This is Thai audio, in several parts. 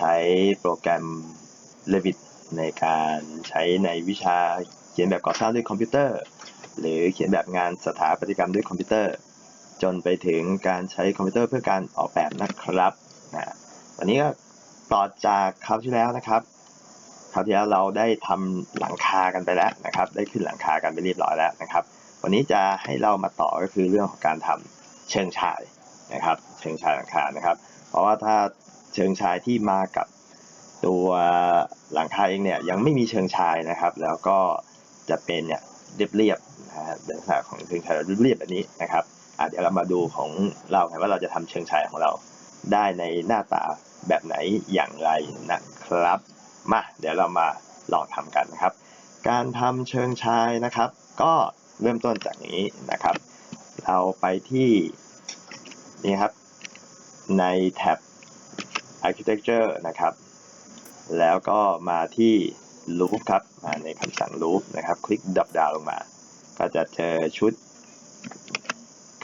ใช้โปรแกรม Revit ในการใช้ในวิชาเขียนแบบก่อสร้างด้วยคอมพิวเตอร์ หรือเขียนแบบงานสถาปัตยกรรมด้วยคอมพิวเตอร์ จนไปถึงการใช้คอมพิวเตอร์เพื่อการออกแบบนะครับนะวันนี้ก็ต่อจากคราวที่แล้วนะครับคราวที่แล้วเราได้ทำหลังคากันไปแล้วนะครับ ได้ขึ้นหลังคากันไปเรียบร้อยแล้วนะครับ วันนี้จะให้เรามาต่อก็คือเรื่องของการทำเชิงชายนะครับ เชิงชายหลังคานะครับ เพราะว่าถ้า เชิงชายที่มากับตัวหลังคาเองเนี่ยยังไม่มีเชิงชายนะครับ แล้วก็จะเป็นเนี่ยเรียบๆนะฮะลักษณะของเชิงชายเรียบๆแบบนี้นะครับอะเดี๋ยวเรามาดูของเรากันว่าเราจะทำเชิงชายของเราได้ในหน้าตาแบบไหนอย่างไรนะครับมาเดี๋ยวเรามาลองทำกันนะครับ การทำเชิงชายนะครับ ก็เริ่มต้นจากนี้นะครับ เราไปที่นี่ครับในแท็บ architecture นะครับ แล้วก็มาที่ loop ครับมาในคำสั่ง loop นะครับ คลิกดับดาวลงมา ก็จะเจอชุด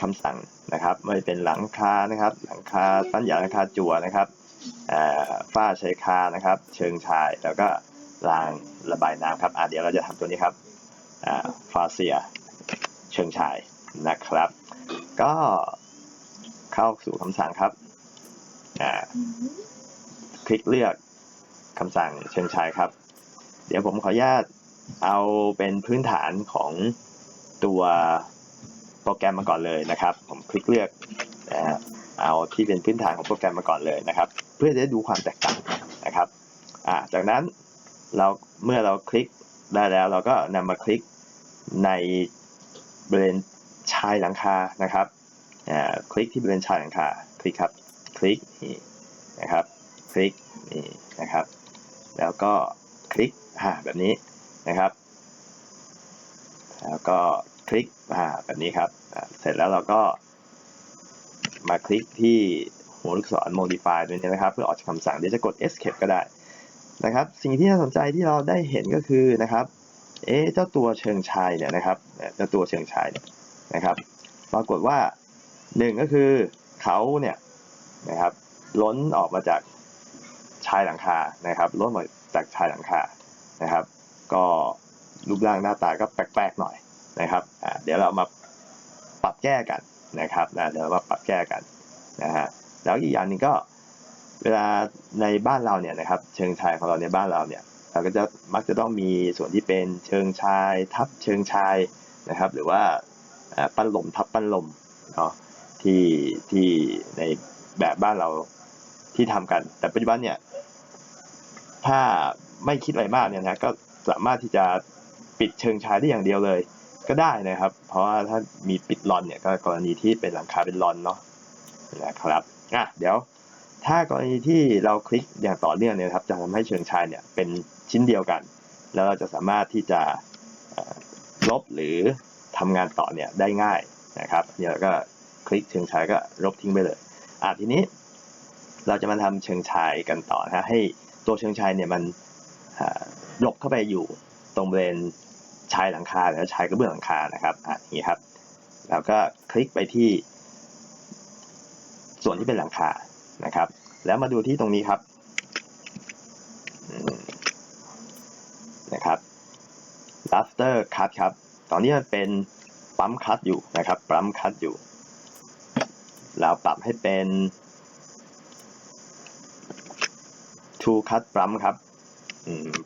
คำสั่งนะครับ ไม่เป็นหลังคานะครับ หลังคาตั้นหยาหลังคาจั่วนะครับอ่าฝ้าชายคานะครับ เชิงชายแล้วก็รางระบายน้ำครับอะเดี๋ยวเราจะทำตัวนี้ครับอ่าฟาเซีย เชิงชายนะครับ ก็เข้าสู่คำสั่งครับ อ่าคลิกเลือกคำสั่งเชิงชายครับ เดี๋ยวผมขออนุญาตเอาเป็นพื้นฐานของตัวโปรแกรมมาก่อนเลยนะครับ ผมคลิกเลือกนะฮะเอาที่เป็นพื้นฐานของโปรแกรมมาก่อนเลยนะครับ เพื่อจะได้ดูความแตกต่างนะครับอ่าจากนั้นเราเมื่อเราคลิกได้แล้วเราก็นำมาคลิกในบริเวณชายหลังคานะครับอ่าคลิกที่บริเวณชายหลังคาคลิกครับ คลิกนี่นะครับ คลิกนี่นะครับ แล้วก็คลิกอ่าแบบนี้นะครับ แล้วก็คลิกอ่าแบบนี้ครับ เสร็จแล้วเราก็ มาคลิกที่หัวลูกศร modify ตัวนี้นะครับ เพื่อออกจากคำสั่งเดี๋ยวจะกด escape ก็ได้นะครับ สิ่งที่น่าสนใจที่เราได้เห็นก็คือนะครับ เอ๊ะเจ้าตัวเชิงชายเนี่ยนะครับเนี่ยเจ้าตัวเชิงชายเนี่ยนะครับ ปรากฏว่าหนึ่งก็คือเขาเนี่ย นะครับ ล้นออกมาจากชายหลังคานะครับล้นมาจากชายหลังคานะครับ ก็รูปร่างหน้าตาก็แปลกๆหน่อยนะครับเดี๋ยวเรามาปรับแก้กันนะครับนะเดี๋ยวเรามาปรับแก้กันนะฮะแล้วอีกอย่างหนึ่งก็เวลาในบ้านเราเนี่ยนะครับ เชิงชายของเราในบ้านเราเนี่ยเราก็จะมักจะต้องมีส่วนที่เป็นเชิงชาย ทับเชิงชายนะครับ หรือว่าปั้นลมทับปั้นลมเนาะที่ที่ใน แบบบ้านเราที่ทำกัน แต่ปัจจุบันเนี่ยถ้าไม่คิดอะไรมากเนี่ยนะก็สามารถที่จะปิดเชิงชายได้อย่างเดียวเลย ก็ได้นะครับ เพราะว่าถ้ามีปิดลอนเนี่ยก็กรณีที่เป็นหลังคาเป็นลอนเนาะนะครับอะเดี๋ยวถ้ากรณีที่เราคลิกอย่างต่อเนื่องเนี่ยครับจะทำให้เชิงชายเนี่ยเป็นชิ้นเดียวกัน แล้วเราจะสามารถที่จะลบหรือทำงานต่อเนี่ยได้ง่ายนะครับเดี๋ยวเราก็คลิกเชิงชายก็ลบทิ้งไปเลย อะทีนี้เราจะมาทำเชิงชายกันต่อนะฮะให้ตัวเชิงชายเนี่ยมันหลบเข้าไปอยู่ตรงบริเวณชายหลังคาหรือชายกระเบื้องหลังคานะครับอะอย่างนี้ครับแล้วก็คลิกไปที่ ส่วนที่เป็นหลังคานะครับ แล้วมาดูที่ตรงนี้ครับนะครับ raster cut ครับ ตอนนี้มันเป็นปั๊มคัดอยู่นะครับปั๊มคัดอยู่ เราปรับให้เป็น True Cut ปั๊มครับ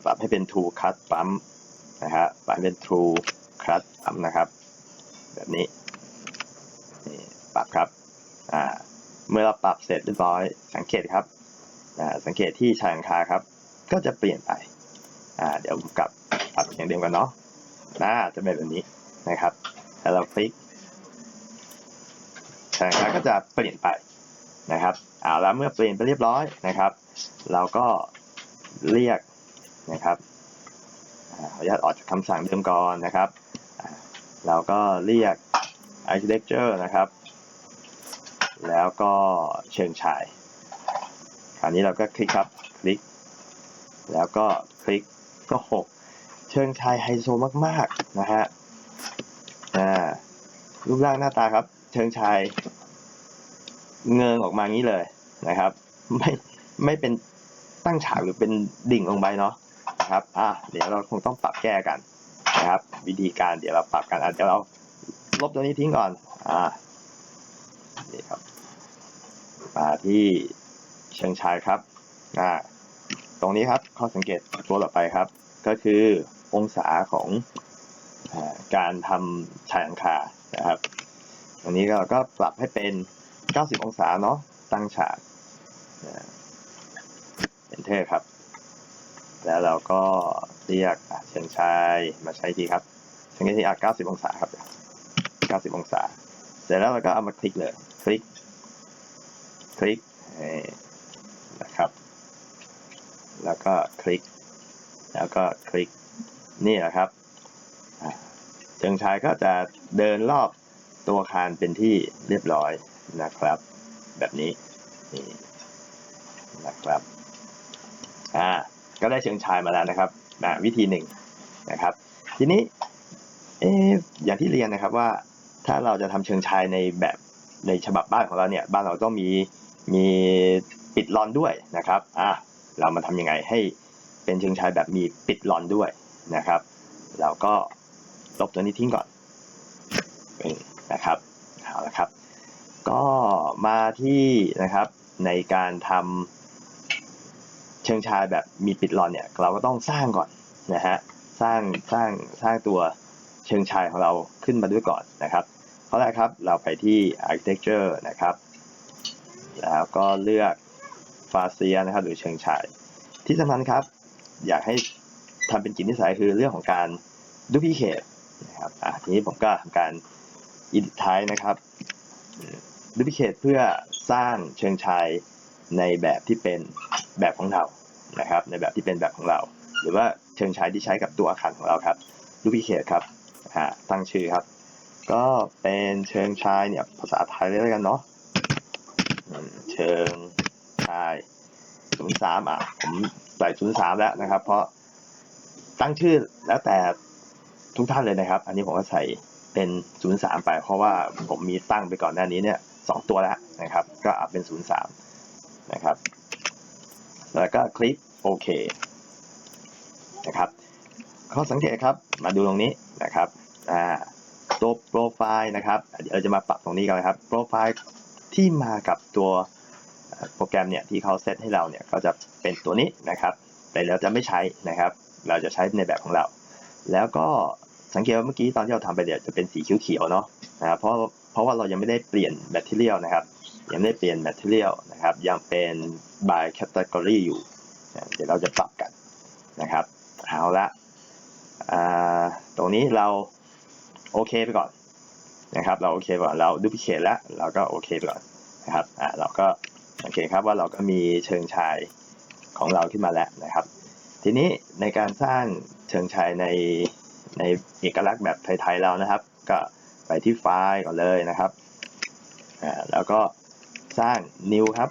ปรับให้เป็น True Cut ปั๊มนะฮะปรับให้เป็น True Cut ปั๊มนะครับ แบบนี้นี่ปรับครับอ่าเมื่อเราปรับเสร็จเรียบร้อยสังเกตครับอ่าสังเกตที่ชายหลังคาครับ ก็จะเปลี่ยนไปอ่าเดี๋ยวผมกลับปรับอย่างเดิมกันเนาะน่าจะเป็นแบบนี้นะครับแล้วเราคลิก ชายหลังคาก็จะเปลี่ยนไปนะครับเอาแล้วเมื่อเปลี่ยนไปเรียบร้อยนะครับ เราก็เรียกนะครับอ่าขออนุญาตออกจากคำสั่งเดิมก่อนนะครับ เราก็เรียก architecture นะครับ แล้วก็เชิงชาย คราวนี้เราก็คลิกครับ คลิก แล้วก็คลิกก็หกเชิงชายไฮโซมาก ๆ นะฮะรูปร่างหน้าตาครับ เชิงชาย เงิงออกมางี้เลยนะครับ ไม่ไม่เป็นตั้งฉากหรือเป็นดิ่งลงไปเนาะนะครับอะเดี๋ยวเราคงต้องปรับแก้กันนะครับ วิธีการเดี๋ยวเราปรับกันอะเดี๋ยวเราลบตัวนี้ทิ้งก่อนอ่านี่ครับมาที่เชิงชายครับอ่าตรงนี้ครับข้อสังเกตตัวต่อไปครับ ก็คือองศาของอการทำชายหลังคานะครับ อันนี้เราก็ปรับให้เป็น 90 องศาเนาะตั้งฉากเอนเทอร์ครับ แล้วเราก็เรียกเชิงชายมาใช้ทีครับเชิงที่อะ90 องศาครับ 90 องศา เสร็จแล้วเราก็เอามาคลิกเลย คลิก คลิกนะครับ แล้วก็คลิก แล้วก็คลิก นี่แหละครับเชิงชายก็จะเดินรอบตัวอาคารเป็นที่เรียบร้อย นะครับ แบบนี้นี่นะครับอ่าก็ได้เชิงชายมาแล้วนะครับอ่าวิธีหนึ่งนะครับ ทีนี้เอออย่างที่เรียนนะครับว่าถ้าเราจะทำเชิงชายในแบบในฉบับบ้านของเราเนี่ยบ้านเราต้องมีมีปิดลอนด้วยนะครับอะเรามาทำยังไงให้เป็นเชิงชายแบบมีปิดลอนด้วยนะครับ เราก็ลบตัวนี้ทิ้งก่อนนะครับเอาละครับ ก็มาที่นะครับในการทำเชิงชายแบบมีปิดลอนเนี่ยเราก็ต้องสร้างก่อนนะฮะสร้างสร้างสร้างตัวเชิงชายของเราขึ้นมาด้วยก่อนนะครับเพราะแรกครับเราไปที่ architecture นะครับ แล้วก็เลือกฟาเซียนะครับหรือเชิงชาย ที่สำคัญครับ อยากให้ทำเป็นจิตนิสัยคือเรื่องของการดูพิเคทนะครับอะทีนี้ผมก็ทำการอินท้ายนะครับ ดูพิเคทเพื่อสร้างเชิงชายในแบบที่เป็นแบบของเรานะครับ ในแบบที่เป็นแบบของเรา หรือว่าเชิงชายที่ใช้กับตัวอาคารของเราครับดูพิเคทครับฮะตั้งชื่อครับ ก็เป็นเชิงชายเนี่ยภาษาไทยเลยแล้วกันเนาะเชิงชายศูนย์สามอะผมใส่ศูนย์สามแล้วนะครับ เพราะตั้งชื่อแล้วแต่ทุกท่านเลยนะครับ อันนี้ผมก็ใส่เป็นศูนย์สามไป เพราะว่าผมมีตั้งไปก่อนหน้านี้เนี่ย สองตัวแล้วนะครับ ก็เอาเป็นศูนย์สามนะครับ แล้วก็คลิกโอเคนะครับ ข้อสังเกตครับ มาดูตรงนี้นะครับอ่าตัวโปรไฟล์นะครับ เดี๋ยวเราจะมาปรับตรงนี้กันนะครับ โปรไฟล์ที่มากับตัวโปรแกรมเนี่ยที่เขาเซตให้เราเนี่ยก็จะเป็นตัวนี้นะครับ แต่เราจะไม่ใช้นะครับ เราจะใช้ในแบบของเรา แล้วก็สังเกตว่าเมื่อกี้ตอนที่เราทำไปเนี่ยจะเป็นสีเขียวๆเนาะนะครับเพราะ เพราะว่าเรายังไม่ได้เปลี่ยนแมทเทียลนะครับยังไม่ได้เปลี่ยนแมทเทียลนะครับยังเป็น by category อยู่ เดี๋ยวเราจะปรับกันนะครับเอาละอ่าตรงนี้เราโอเคไปก่อนนะครับเราโอเคไปก่อนเราดูพิเคทแล้วเราก็โอเคไปก่อนนะครับอ่าเราก็สังเกตครับว่าเราก็มีเชิงชายของเราขึ้นมาแล้วนะครับ ทีนี้ในการสร้างเชิงชายในในเอกลักษณ์แบบไทยๆเรานะครับ ก็ ไปที่ไฟล์ก่อนเลยนะครับอ่าแล้วก็สร้าง new ครับ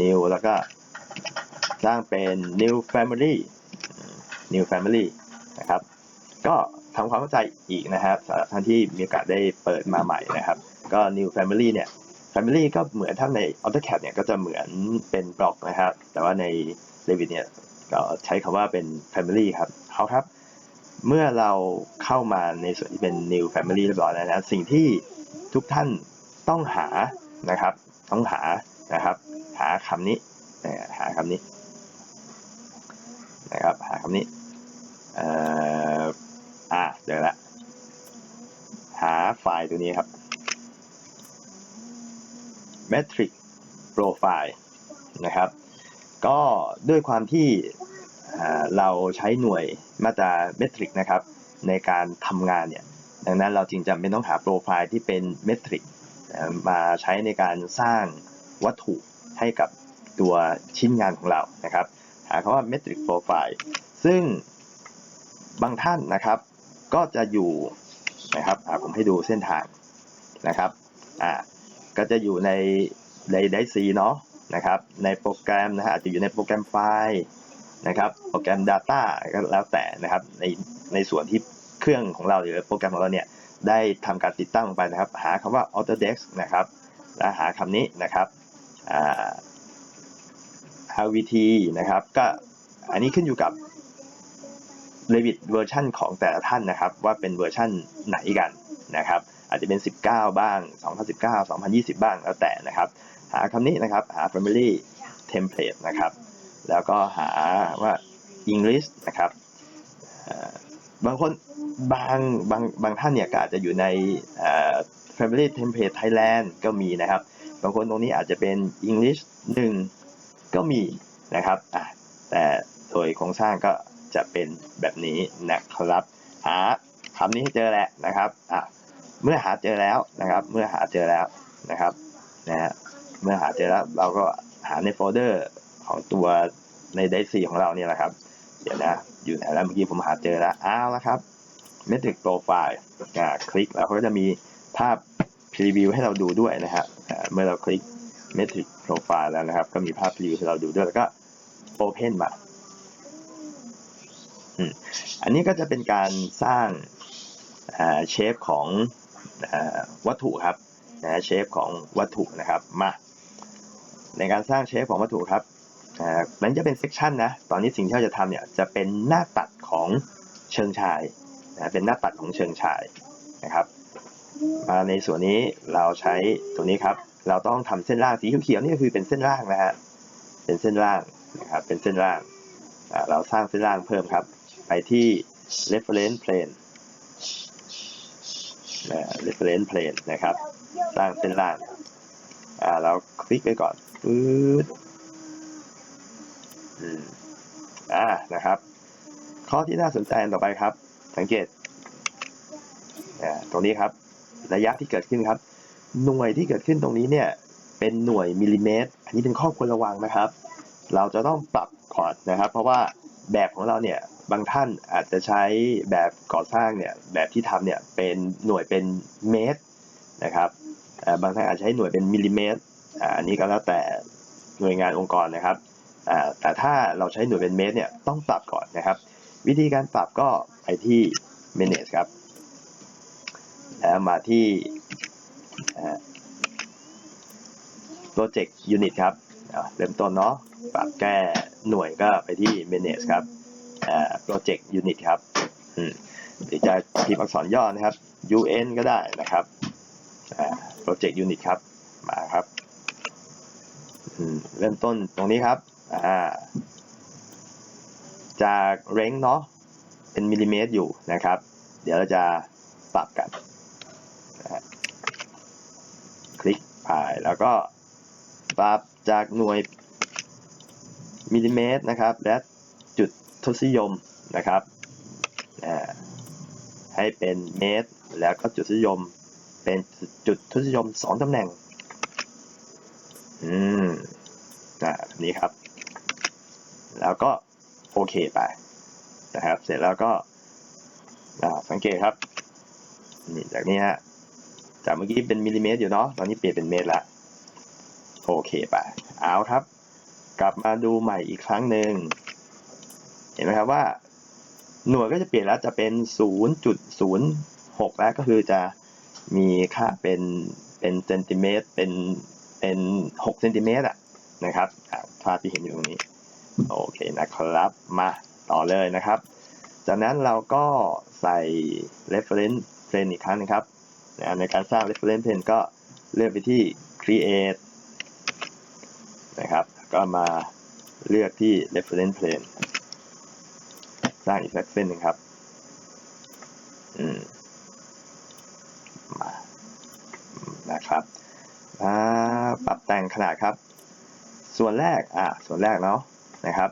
new แล้วก็สร้างเป็น new family new family นะครับ ก็ทำความเข้าใจอีกนะครับสำหรับท่านที่มีโอกาสได้เปิดมาใหม่นะครับ ก็ new family เนี่ย family ก็เหมือนถ้าใน AutoCAD เนี่ยก็จะเหมือนเป็นบล็อกนะครับ แต่ว่าใน Revit เนี่ยก็ใช้คำว่าเป็น family ครับเอาครับ เมื่อเราเข้ามาในส่วนที่เป็น new family เรียบร้อยแล้วนะสิ่งที่ทุกท่านต้องหานะครับ ต้องหานะครับ หาคำนี้หาคำนี้นะครับ หาคำนี้เอ่ออ่าเจอละหาไฟล์ตัวนี้ครับ metric profile นะครับ ก็ด้วยความที่ เราใช้หน่วยมาตราเมตริกนะครับในการทำงานเนี่ยดังนั้นเราจึงจำเป็นต้องหาโปรไฟล์ที่เป็นเมตริกมาใช้ในการสร้างวัตถุให้กับตัวชิ้นงานของเรานะครับหาคำว่า metric profile ซึ่งบางท่านนะครับก็จะอยู่นะครับผมให้ดูเส้นทางนะครับอ่าก็จะอยู่ในในไดซีเนาะนะครับในโปรแกรมนะฮะอาจจะอยู่ในโปรแกรมไฟล์ นะครับโปรแกรม Data ก็แล้วแต่นะครับในในส่วนที่เครื่องของเราหรือโปรแกรมของเราเนี่ยได้ทำการติดตั้งลงไปนะครับ หาคำว่า Autodesk นะครับและหาคำนี้นะครับอ่า RVT นะครับ ก็อันนี้ขึ้นอยู่กับ Revit เวอร์ชันของแต่ละท่านนะครับ ว่าเป็นเวอร์ชันไหนกันนะครับ อาจจะเป็น 19 บ้าง 2019 2020 บ้างแล้วแต่นะครับ หาคำนี้นะครับ หา family template นะครับ แล้วก็หาว่า English นะครับบางคนบางบางบางท่านเนี่ยอาจจะอยู่ใน family template Thailand ก็มีนะครับ บางคนตรงนี้อาจจะเป็น English 1 ก็มีนะครับแต่โดยโครงสร้างก็จะเป็นแบบนี้นะครับ หาคำนี้ให้เจอแหละนะครับอะเมื่อหาเจอแล้วนะครับ เมื่อหาเจอแล้วนะครับนะฮะเมื่อหาเจอแล้วเราก็หาในโฟลเดอร์ ของตัวในไดซีของเราเนี่ยแหละครับ เดี๋ยวนะ อยู่ไหนแล้วเมื่อกี้ผมหาเจอแล้วอ้าวแล้วครับ Metric Profile อ่าคลิกแล้วเขาก็จะมีภาพพรีวิวให้เราดูด้วยนะฮะอ่าเมื่อเราคลิก Metric Profile แล้วนะครับ ก็มีภาพพรีวิวให้เราดูด้วยแล้วก็ Open มาอันนี้ก็จะเป็นการสร้างเชฟของอวัตถุครับนะเชฟของวัตถุนะครับมาในการสร้างเชฟของวัตถุครับ มันจะเป็นเซกชันนะ ตอนนี้สิ่งที่เราจะทำเนี่ยจะเป็นหน้าตัดของเชิงชายนะเป็นหน้าตัดของเชิงชายนะครับมาในส่วนนี้เราใช้ตัวนี้ครับ เราต้องทำเส้นล่างสีเขียวๆนี่ก็คือเป็นเส้นล่างนะฮะ เป็นเส้นล่างนะครับ เป็นเส้นล่าง เราสร้างเส้นล่างเพิ่มครับ ไปที่ reference plane นะ reference plane นะครับ สร้างเส้นล่างอ่าเราคลิกไปก่อนปื๊ด อืมอ่านะครับ ข้อที่น่าสนใจต่อไปครับ สังเกตตรงนี้ครับ ระยะที่เกิดขึ้นครับ หน่วยที่เกิดขึ้นตรงนี้เนี่ย เป็นหน่วยมิลลิเมตร อันนี้เป็นข้อควรระวังนะครับ เราจะต้องปรับก่อนนะครับ เพราะว่าแบบของเราเนี่ยบางท่านอาจจะใช้แบบก่อสร้างเนี่ยแบบที่ทำเนี่ยเป็นหน่วยเป็นเมตรนะครับบางท่านอาจจะใช้หน่วยเป็นมิลลิเมตรอันนี้ก็แล้วแต่หน่วยงานองค์กรนะครับ แต่ถ้าเราใช้หน่วยเป็นเมตรเนี่ยต้องปรับก่อนนะครับ วิธีการปรับก็ไปที่ manage ครับแล้วมาที่ project unit ครับเริ่มต้นเนาะปรับแก้หน่วยก็ไปที่ manage ครับ project unit ครับหรือจะพิมพ์อักษรย่อนะครับ UN ก็ได้นะครับ project unit ครับมาครับเริ่มต้นตรงนี้ครับ อ่าจากเร่งเนาะเป็นมิลลิเมตรอยู่นะครับ เดี๋ยวเราจะปรับกันนะคลิกผ่ายแล้วก็ปรับจากหน่วยมิลลิเมตรนะครับ และจุดทศนิยมนะครับให้เป็นเมตร แล้วก็จุดทศนิยมเป็นจุดทศนิยมสองตำแหน่ง อืมอ่าแบบนี้ครับ แล้วก็โอเคไปนะครับ เสร็จแล้วก็สังเกตครับนี่จากนี้ฮะจากเมื่อกี้เป็นมิลลิเมตรอยู่เนาะตอนนี้เปลี่ยนเป็นเมตรละโอเคไปเอาครับ กลับมาดูใหม่อีกครั้งหนึ่งเห็นไหมครับว่า หน่วยก็จะเปลี่ยนแล้วจะเป็น 0.06 แล้วก็คือจะมีค่าเป็นเป็นเซนติเมตรเป็นเป็น6เซนติเมตรอะนะครับอ่าภาพที่เห็นอยู่ตรงนี้ โอเคนะครับ มาต่อเลยนะครับ จากนั้นเราก็ใส่ reference plane อีกครั้งหนึงครับนะในการสร้าง reference plane ก็เลือกไปที่ create นะครับ ก็มาเลือกที่ reference plane สร้างอีกสักเส้นหนึ่งครับอืมมานะครับอ่าปรับแต่งขนาดครับ ส่วนแรกอ่าส่วนแรกเนาะ นะครับ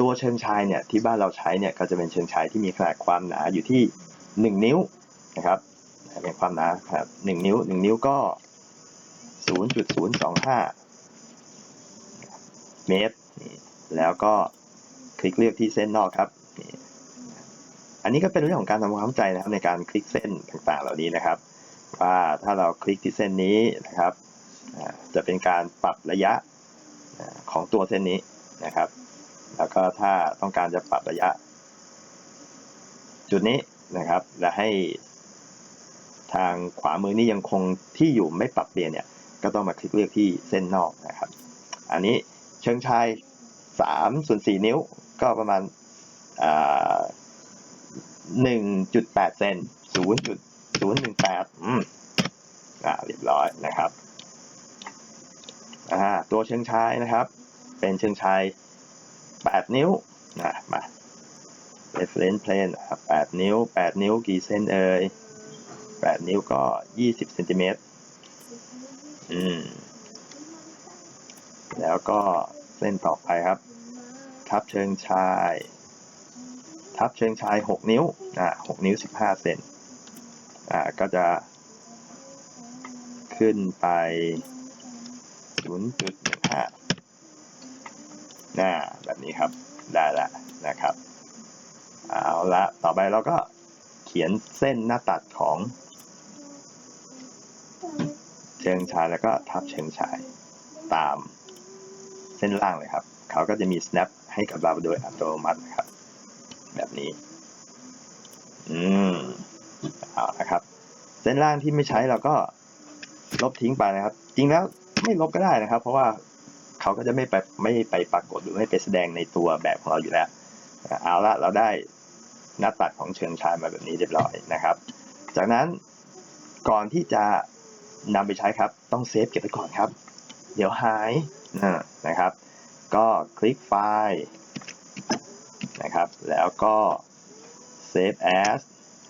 ตัวเชิงชายเนี่ยที่บ้านเราใช้เนี่ยก็จะเป็นเชิงชายที่มีขนาดความหนาอยู่ที่ 1 นิ้วนะครับเป็นความหนาครับ1นิ้ว 1 นิ้วก็ 0.025 เมตร แล้วก็คลิกเลือกที่เส้นนอกครับ อันนี้ก็เป็นเรื่องของการทำความเข้าใจนะครับในการคลิกเส้นต่างๆ เหล่านี้นะครับว่าถ้าเราคลิกที่เส้นนี้นะครับจะเป็นการปรับระยะของตัวเส้นนี้นะครับ แล้วก็ถ้าต้องการจะปรับระยะ จุดนี้นะครับ และให้ทางขวามือนี้ยังคงที่อยู่ไม่ปรับเปลี่ยนเนี่ย ก็ต้องมาคลิกเลือกที่เส้นนอกนะครับ อันนี้เชิงชายสามส่วนสี่นิ้วก็ประมาณอ่าหนึ่งจุดแปดเซนศูนย์จุดศูนย์หนึ่งแปดอืมอ่าเรียบร้อยนะครับอ่าตัวเชิงชายนะครับ เป็นเชิงชาย แปดนิ้วนะมา reference plane นะแปดนิ้วแปดนิ้วกี่เซนเอ่ยแปดนิ้วก็ยี่สิบเซนติเมตรอืม แล้วก็เส้นต่อไปครับ ทับเชิงชาย ทับเชิงชายหกนิ้ว อ่าหกนิ้วสิบห้าเซนอ่า ก็จะ ขึ้นไปศูนย์จุด หน้าแบบนี้ครับได้ล้วนะครับเอาละต่อไปเราก็เขียนเส้นหน้าตัดของเชิงชายแล้วก็ทับเชิงชายตามเส้นล่างเลยครับ เขาก็จะมี snap ให้กับเราโดยอัตโนมัตินะครับ แบบนี้ อืมเอานะครับ เส้นล่างที่ไม่ใช้เราก็ลบทิ้งไปนะครับ จริงแล้วไม่ลบก็ได้นะครับ เพราะว่า เขาก็จะไม่ไปไม่ไปปรากฏหรือไม่ไปแสดงในตัวแบบของเราอยู่แล้วเอาละเราได้หน้าตัดของเชิงชายมาแบบนี้เรียบร้อยนะครับ จากนั้นก่อนที่จะนำไปใช้ครับต้องเซฟเก็บไว้ก่อนครับ เดี๋ยวหายนะนะครับ ก็คลิกไฟล์นะครับ แล้วก็ save as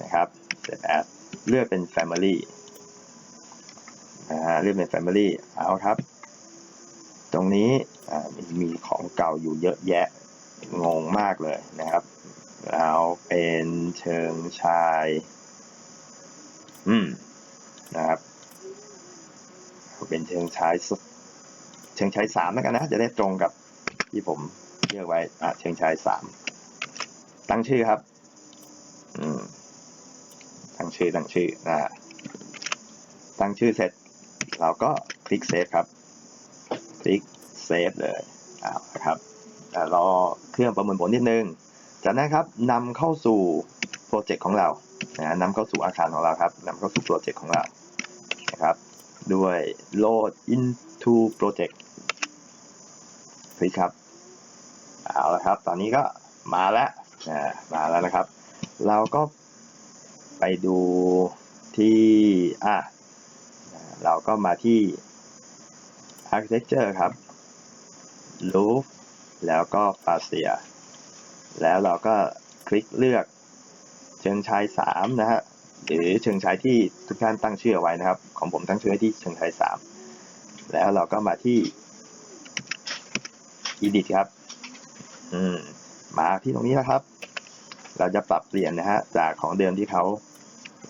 นะครับ save as เลือกเป็น family นะฮะเลือกเป็น family เอาครับ ตรงนี้มีมีของเก่าอยู่เยอะแยะงงมากเลยนะครับเราเป็นเชิงชาย อืมนะครับ เป็นเชิงชายเชิงชายสามแล้วกันนะ จะได้ตรงกับที่ผมเลือกไว้อะเชิงชายสามตั้งชื่อครับ อืมตั้งชื่อตั้งชื่อนะตั้งชื่อเสร็จ เราก็คลิกเซฟครับ คลิก เซฟเลยอ้าวนะครับรอเครื่องประเมวลผลนิดนึง จากนั้นครับนำเข้าสู่โปรเจกต์ของเรานะนำเข้าสู่อาคารของเราครับนำเข้าสู่โปรเจกต์ของเรานะครับ ด้วย load into project คลิกครับเอาละครับ ตอนนี้ก็มาแล้วนะมาแล้วนะครับ เราก็ไปดูที่อะเราก็มาที่ architecture ครับ roof แล้วก็ fascia แล้วเราก็คลิกเลือกเชิงชายสามนะฮะหรือเชิงชายที่ทุกท่านตั้งชื่อไว้นะครับ ของผมตั้งชื่อไว้ที่เชิงชายสามแล้วเราก็มาที่ edit ครับอืมมาที่ตรงนี้นะครับ เราจะปรับเปลี่ยนนะฮะจากของเดิมที่เขา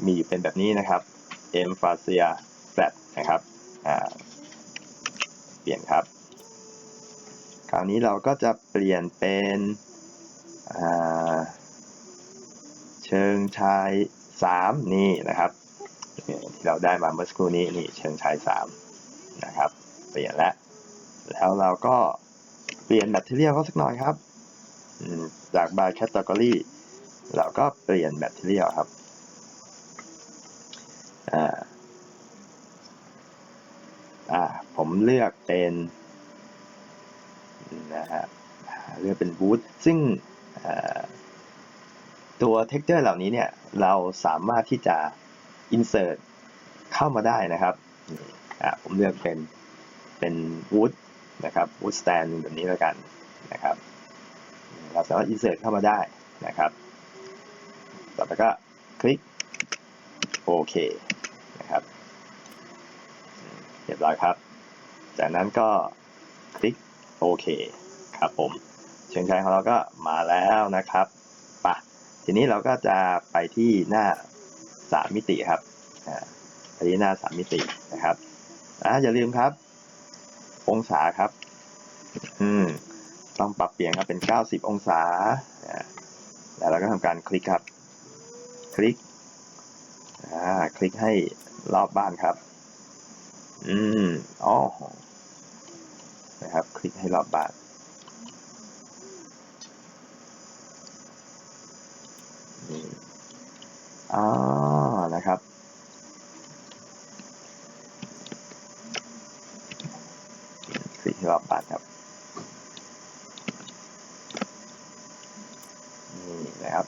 มีอยู่เป็นแบบนี้นะครับ m f a s i a flat นะครับอ่าเปลี่ยนครับ ราวนี้เราก็จะเปลี่ยนเป็นเชิงชายสามนี่นะครับที่เราได้มาเมื่อสักครู่นี้นี่เชิงชายสามนะครับ เปลี่ยนแล้ว แล้วเราก็เปลี่ยนแบตเตอรี่เขาสักหน่อยครับอืมจาก by category เราก็เปลี่ยนแบตเตอรี่ครับอ่าอ่าผมเลือกเป็น นะฮะเลือกเป็นบูทซึ่งตัว texture เหล่านี้เนี่ยเราสามารถที่จะ insert เข้ามาได้นะครับผมเลือกเป็นเป็น wood นะครับ wood stand แบบนี้แล้วกันนะครับเราสามารถ insert เข้ามาได้นะครับ ต่อไปก็คลิกโอเคนะครับเรียบร้อยครับ จากนั้นก็คลิกโอเค ครับผมเชิงชัยของเราก็มาแล้วนะครับปะทีนี้เราก็จะไปที่หน้าสามมิติครับอ่าไปที่หน้าสามมิตินะครับอ่าอย่าลืมครับ องศาครับ อืมต้องปรับเปลี่ยนครับเป็น 90 องศาอ่าแล้วเราก็ทำการคลิกครับ คลิกอ่าคลิกให้รอบบ้านครับ อืมอ๋อนะครับ คลิกให้รอบบ้าน อ่านะครับสี่ร้อยบาทครับนี่นะครับ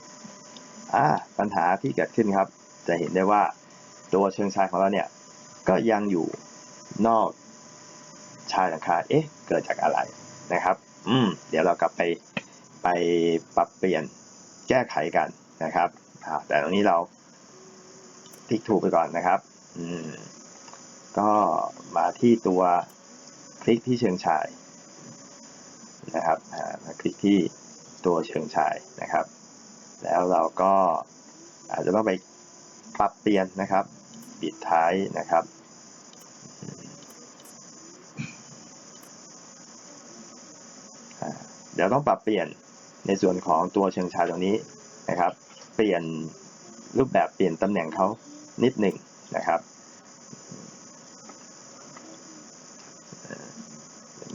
อ่าปัญหาที่เกิดขึ้นครับ จะเห็นได้ว่าตัวเชิงชายของเราเนี่ย ก็ยังอยู่นอกชายหลังคาเอ๊ะ เกิดจากอะไรนะครับ อืม เดี๋ยวเรากลับไปไปปรับเปลี่ยนแก้ไขกันนะครับ อ่าแต่ตรงนี้เราคลิกถูกไปก่อนนะครับ อืม ก็มาที่ตัวคลิกที่เชิงชายนะครับอ่ามาคลิกที่ตัวเชิงชายนะครับ แล้วเราก็อาจจะต้องไปปรับเปลี่ยนนะครับ ปิดท้ายนะครับอ่าเดี๋ยวต้องปรับเปลี่ยนในส่วนของตัวเชิงชายตรงนี้นะครับ เปลี่ยนรูปแบบเปลี่ยนตำแหน่งเขานิดหนึ่งนะครับ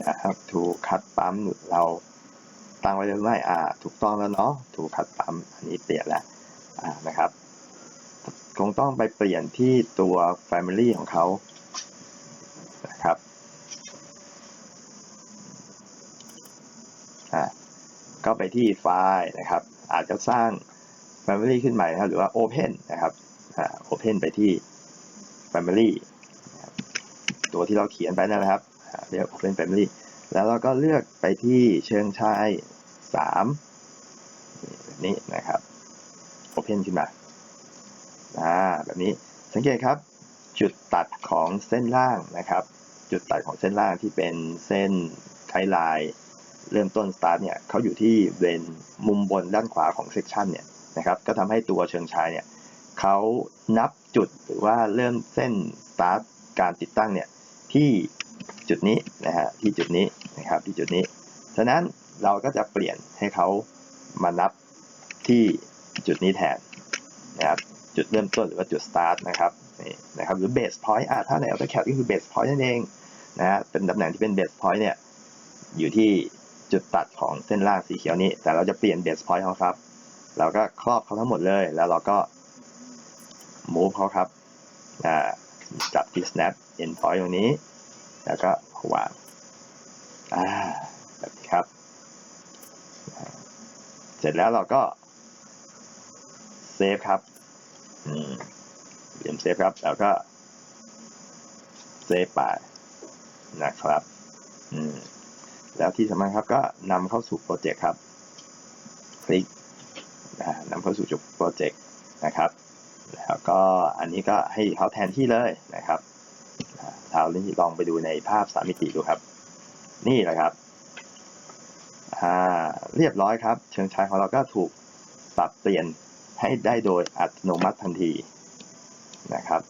นะครับถูกคัดปั๊มเราตั้งไว้หรือไม่อ่า ถูกต้องแล้วเนาะถูกคัดปั๊มอันนี้เปลี่ยนแล้วอ่านะครับ คงต้องไปเปลี่ยนที่ตัว Family ของเขานะครับอ่าก็ไปที่ไฟล์นะครับ อาจจะสร้าง Family ขึ้นใหม่นะครับหรือว่า Open นะครับอ่า Open ไปที่ Family ตัวที่เราเขียนไปนั่นนะครับเรียก Open Family แล้วเราก็เลือกไปที่เชิงชายสามแบบนี้นะครับ Open ขึ้นมาแบบนี้สังเกตครับ จุดตัดของเส้นล่างนะครับ จุดตัดของเส้นล่างที่เป็นเส้นไทไลน์เริ่มต้นสตาร์ทเนี่ยเขาอยู่ที่เวนมุมบนด้านขวาของเซกชันเนี่ย นะครับก็ทำให้ตัวเชิงชายเนี่ยเขานับจุดหรือว่าเริ่มเส้นสตาร์ทการติดตั้งเนี่ยที่จุดนี้นะฮะที่จุดนี้นะครับที่จุดนี้ฉะนั้นเราก็จะเปลี่ยนให้เขามานับที่จุดนี้แทนนะครับจุดเริ่มต้นหรือว่าจุด start นะครับนี่นะครับหรือ base point อะถ้าใน AutoCAD ก็คือ base point นั่นเองนะฮะเป็นตำแหน่งที่เป็น base point เนี่ยอยู่ที่จุดตัดของเส้นล่างสีเขียวนี้ แต่เราจะเปลี่ยน base point เขาครับ เราก็ครอบเขาทั้งหมดเลย แล้วเราก็ move เขาครับจับที่ snap end point ตรงนี้ แล้วก็วางแบบนี้ครับ เสร็จแล้วเราก็เซฟครับเรียมเซฟครับ แล้วก็เซฟไปนะครับแล้วที่สำคัญครับก็นำเข้าสู่โปรเจกต์ครับ คลิก นำเข้าสู่จุดโปรเจกต์นะครับ แล้วก็อันนี้ก็ให้เขาแทนที่เลยนะครับเราลองไปดูในภาพสามมิติดูครับ นี่แหละครับเรียบร้อยครับ เชิงชายของเราก็ถูกปรับเปลี่ยนให้ได้โดยอัตโนมัติทันทีนะครับ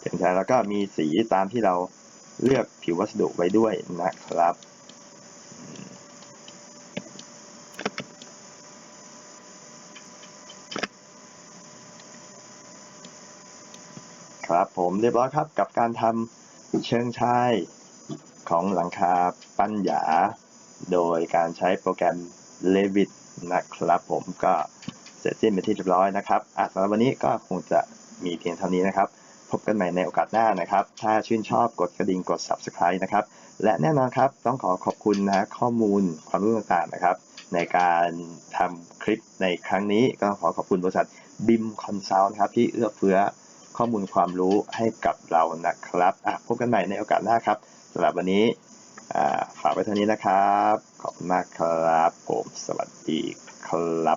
เชิงชายแล้วก็มีสีตามที่เราเลือกผิววัสดุไว้ด้วยนะครับ ครับผมเรียบร้อยครับกับการทำเชิงชายของหลังคาปั้นหยา โดยการใช้โปรแกรม Revit นะครับผมก็เสร็จสิ้นเป็นที่เรียบร้อยนะครับอะสำหรับวันนี้ก็คงจะมีเพียงเท่านี้นะครับ พบกันใหม่ในโอกาสหน้านะครับ ถ้าชื่นชอบกดกระดิ่งกด Subscribe นะครับ และแน่นอนครับต้องขอขอบคุณนะข้อมูลความรู้ต่างๆนะครับ ในการทำคลิปในครั้งนี้ก็ขอขอบคุณบริษัท BIM Consult นะครับที่เอื้อเฟื้อ ข้อมูลความรู้ให้กับเรานะครับพบกันใหม่ในโอกาสหน้าครับสำหรับวันนี้ฝากไว้เท่านี้นะครับ ขอบคุณมากครับ ผม สวัสดีครับ